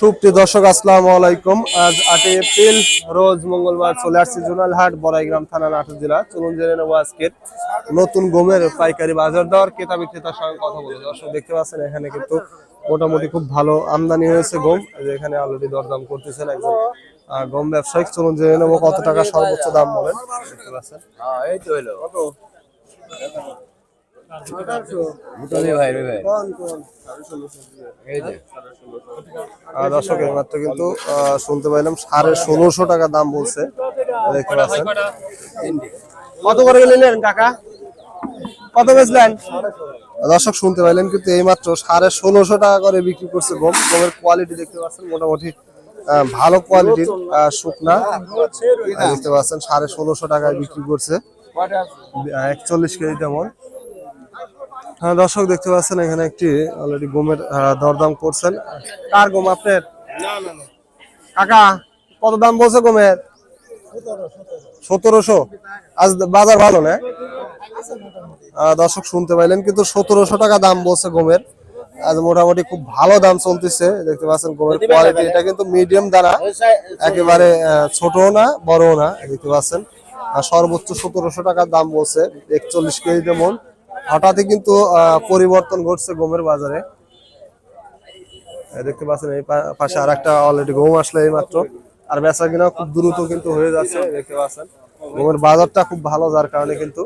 সুপ্রিয় দর্শক আসসালাম আলাইকুম। আজ আটই এপ্রিল রোজ মঙ্গলবার চলে আসছে জোনাল হাট বড়াইগ্রাম থানা নাটোর জেলা। চলুন জেনে নেব আজকের নতুন গমের পাইকারি বাজার দর ক্রেতা বিক্রেতার সঙ্গে কথা বলে দর্শক দেখতে পাচ্ছেন এখানে কিন্তু মোটামুটি খুব ভালো আমদানি হয়েছে গম। যে এখানে অলরেডি দরদাম করতেছেন একজন গম ব্যবসায়িক। চলুন জেনে নেব কত টাকা সর্বোচ্চ দাম বলেন। দেখতে পাচ্ছেন। এই তো হলো। দর্শক কিন্তু শুনতে পাইলাম সাড়ে ষোলোশো টাকা দাম বলছে। দেখতে পাচ্ছেন। কত করে নিলেন কাকা? কত বেচলেন? দর্শক শুনতে পাইলেন কিন্তু এই মাত্র সাড়ে ষোলোশো টাকা করে বিক্রি করছে গম। গমের কোয়ালিটি দেখতে পাচ্ছেন মোটামুটি ভালো কোয়ালিটির শুকনা। দেখতে পাচ্ছেন সাড়ে ষোলোশো টাকায় বিক্রি করছে। একচল্লিশ কেজি তেমন। হ্যাঁ দর্শক দেখতে পাচ্ছেন, এখানে একটি অলরেডি গমের দরদাম করছেন। কার গম আপনার? কাকা, কত দাম বলছে গমের? সতেরোশো। আজ বাজার ভালো না? দর্শক শুনতে পাইলেন, কিন্তু সতেরোশো টাকা দাম বলছে গমের। আজ মোটামুটি খুব ভালো দাম চলতেছে, দেখতে পাচ্ছেন গমের কোয়ালিটি এটা কিন্তু মিডিয়াম দানা, একেবারে ছোটও না, বড়ও না, দেখতে পাচ্ছেন। সর্বোচ্চ সতেরোশো টাকার দাম বলছে, একচল্লিশ কেজি যেমন হঠাৎই কিন্তু পরিবর্তন ঘটছে গমের বাজারে। দেখতে পাচ্ছেন, এই পাশে আর একটা অলরেডি গম আসলে এই মাত্র আর বেচা কিনা খুব দ্রুত কিন্তু হয়ে যাচ্ছে দেখতে পাচ্ছেন। গমের বাজারটা খুব ভালো যার কারণে কিন্তু।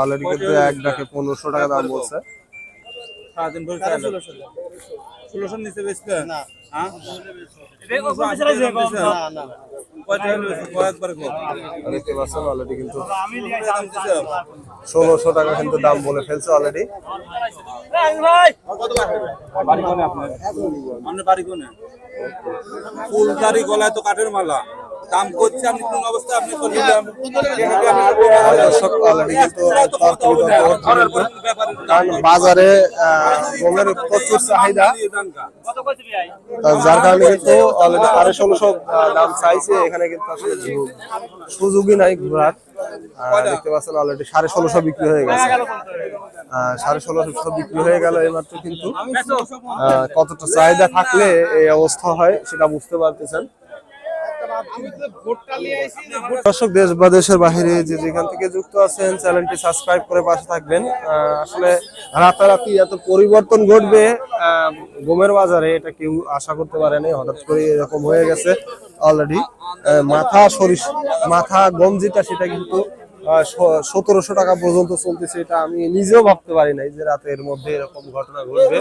অলরেডি কিন্তু এক ডাকে পনেরোশো টাকা দাম বলছে। সারাদিন ষোলোশো নিচে বেচতে। না দেখতে পাচ্ছেন অলরেডি কিন্তু। ষোলোশো টাকা কিন্তু দাম বলে ফেলছে অলরেডি ফুলদারি গলায় তো কাঠের মালা। দাম করছে আপনি কোন অবস্থা আপনি দর্শক বাজারে গমের প্রচুর চাহিদা। যার কারণে কিন্তু অলরেডি সাড়ে ষোলোশো দাম চাইছে। এখানে কিন্তু আসলে সুযোগই নাই ঘোরার। দেখতে পাচ্ছেন অলরেডি সাড়ে ষোলোশো বিক্রি হয়ে গেছে। সাড়ে ষোলোশো বিক্রি হয়ে গেল এইমাত্র কিন্তু। কতটা চাহিদা থাকলে এই অবস্থা হয়, সেটা বুঝতে পারতেছেন। দর্শক, দেশ বা দেশের বাহিরে যে যেখান থেকে যুক্ত আছেন, চ্যানেলটি সাবস্ক্রাইব করে পাশে থাকবেন। আসলে রাতারাতি এত পরিবর্তন ঘটবে গমের বাজারে, এটা কেউ আশা করতে পারেনি। হঠাৎ করে এরকম হয়ে গেছে অলরেডি মাথা সরিষ মাথা গম যেটা, সেটা কিন্তু সতেরোশো টাকা পর্যন্ত চলতেছে এটা আমি নিজেও ভাবতে পারি নাই যে রাতের মধ্যে এরকম ঘটনা ঘটবে।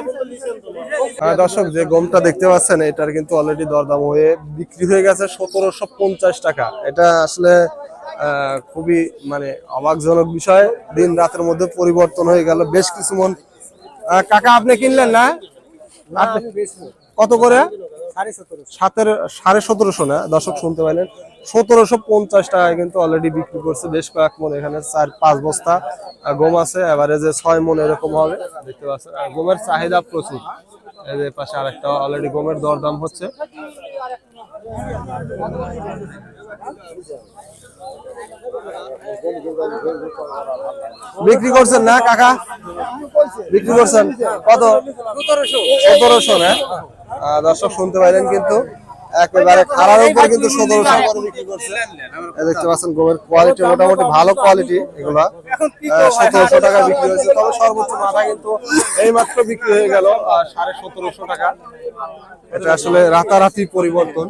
দর্শক যে গমটা দেখতে পাচ্ছেন এটার কিন্তু অলরেডি দরদাম হয়ে বিক্রি হয়ে গেছে সতেরোশো পঞ্চাশ টাকা। এটা আসলে খুবই মানে অবাকজনক বিষয়। দিন রাতের মধ্যে পরিবর্তন হয়ে গেল বেশ কিছু মন কাকা আপনি কিনলেন না? কত করে? সাতের সাড়ে সতেরোশো না দর্শক শুনতে পাইলেন। সতেরোশো পঞ্চাশ টাকায় কিন্তু অলরেডি বিক্রি করছে। বেশ কয়েক মন এখানে চার পাঁচ বস্তা গম আছে। এবারে ছয় মন এরকম হবে। দেখতে পাচ্ছেন আর গমের চাহিদা প্রচুর। যে পাশে আরেকটা অলরেডি গমের দরদাম হচ্ছে। বিক্রি করছেন না কাকা? বিক্রি করছেন কত? সতেরোশো। না? আহ, দর্শক শুনতে পাইলেন কিন্তু একেবারে খারাপ উপর কিন্তু সতেরোশো দেখতে পাচ্ছেন গমের কোয়ালিটি মোটামুটি ভালো কোয়ালিটি এগুলা। সতেরোশো টাকা বিক্রি হয়েছে। তবে সর্বোচ্চ মাথা কিন্তু এইমাত্র বিক্রি হয়ে গেল সাড়ে সতেরোশো টাকা। এটা আসলে রাতারাতি পরিবর্তন।